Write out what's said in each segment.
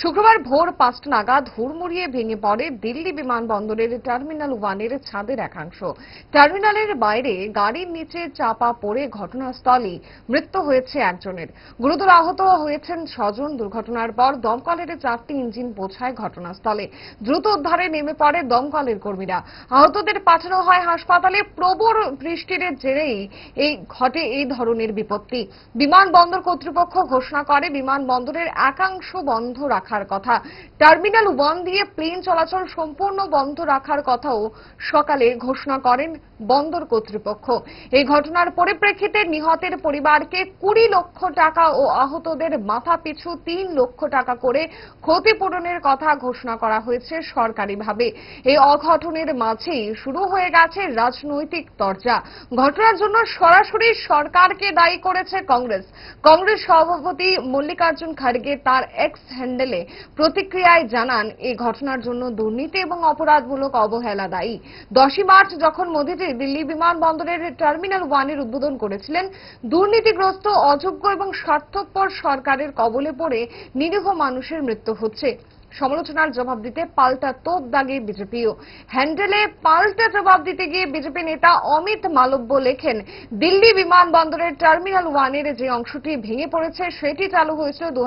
শুক্রবার ভোর পাঁচটা নাগাদ হুড়মুড়িয়ে ভেঙে পড়ে দিল্লি বিমানবন্দরের টার্মিনাল ওয়ানের ছাদের একাংশ। টার্মিনালের বাইরে গাড়ির নিচে চাপা পড়ে ঘটনাস্থলে মৃত্যু হয়েছে একজনের। গুরুতর আহত হয়েছেন ছজন। দুর্ঘটনার পর দমকলের চারটি ইঞ্জিন পৌঁছায় ঘটনাস্থলে। দ্রুত উদ্ধারে নেমে পড়ে দমকলের কর্মীরা। আহতদের পাঠানো হয় হাসপাতালে। প্রবল বৃষ্টির জেরেই এই ঘটে এই ধরনের বিপত্তি। বিমানবন্দর কর্তৃপক্ষ ঘোষণা করে বিমানবন্দরের একাংশ বন্ধ রাখার কথা। টার্মিনাল ওয়ান দিয়ে প্লেন চলাচল সম্পূর্ণ বন্ধ রাখার কথাও সকালে ঘোষণা করেন বন্দর কর্তৃপক্ষ। এই ঘটনার পরিপ্রেক্ষিতে নিহতের পরিবারকে কুড়ি লক্ষ টাকা ও আহতদের মাথা পিছু তিন লক্ষ টাকা করে ক্ষতিপূরণের কথা ঘোষণা করা হয়েছে সরকারিভাবে। এই অঘটনের মাঝেই শুরু হয়ে গেছে রাজনৈতিক চর্চা ঘটনার জন্য সরাসরি সরকারকে দায়ী করেছে কংগ্রেস। কংগ্রেস সভাপতি মল্লিকার্জুন খাড়গে তার এক্স হ্যান্ডেলে প্রতিক্রিয়ায় জানান এই ঘটনার জন্য দুর্নীতি এবং অপরাধমূলক অবহেলা দায়ী। দশই মার্চ যখন মোদীজি দিল্লি বিমানবন্দরের টার্মিনাল ওয়ানের উদ্বোধন করেছিলেন, দুর্নীতিগ্রস্ত, অযোগ্য এবং স্বার্থপর সরকারের কবলে পড়ে নিরীহ মানুষের মৃত্যু হচ্ছে। সমালোচনার জবাব দিতে পাল্টা তোপ দাগে বিজেপিও। হ্যান্ডেলে পাল্টা জবাব দিতে গিয়ে বিজেপি নেতা অমিত মালব্য লেখেন, দিল্লি বিমানবন্দরের টার্মিনাল ওয়ানের যে অংশটি ভেঙে পড়েছে, সেটি চালু হয়েছিল দু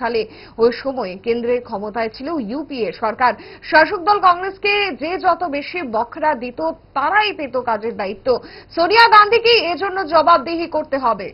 সালে। ওই সময় কেন্দ্রের ক্ষমতায় ছিল ইউপিএ সরকার। শাসক দল কংগ্রেসকে যে যত বেশি বখরা দিত, তারাই পেত কাজের দায়িত্ব। সোনিয়া গান্ধীকে এজন্য জবাবদিহি করতে হবে।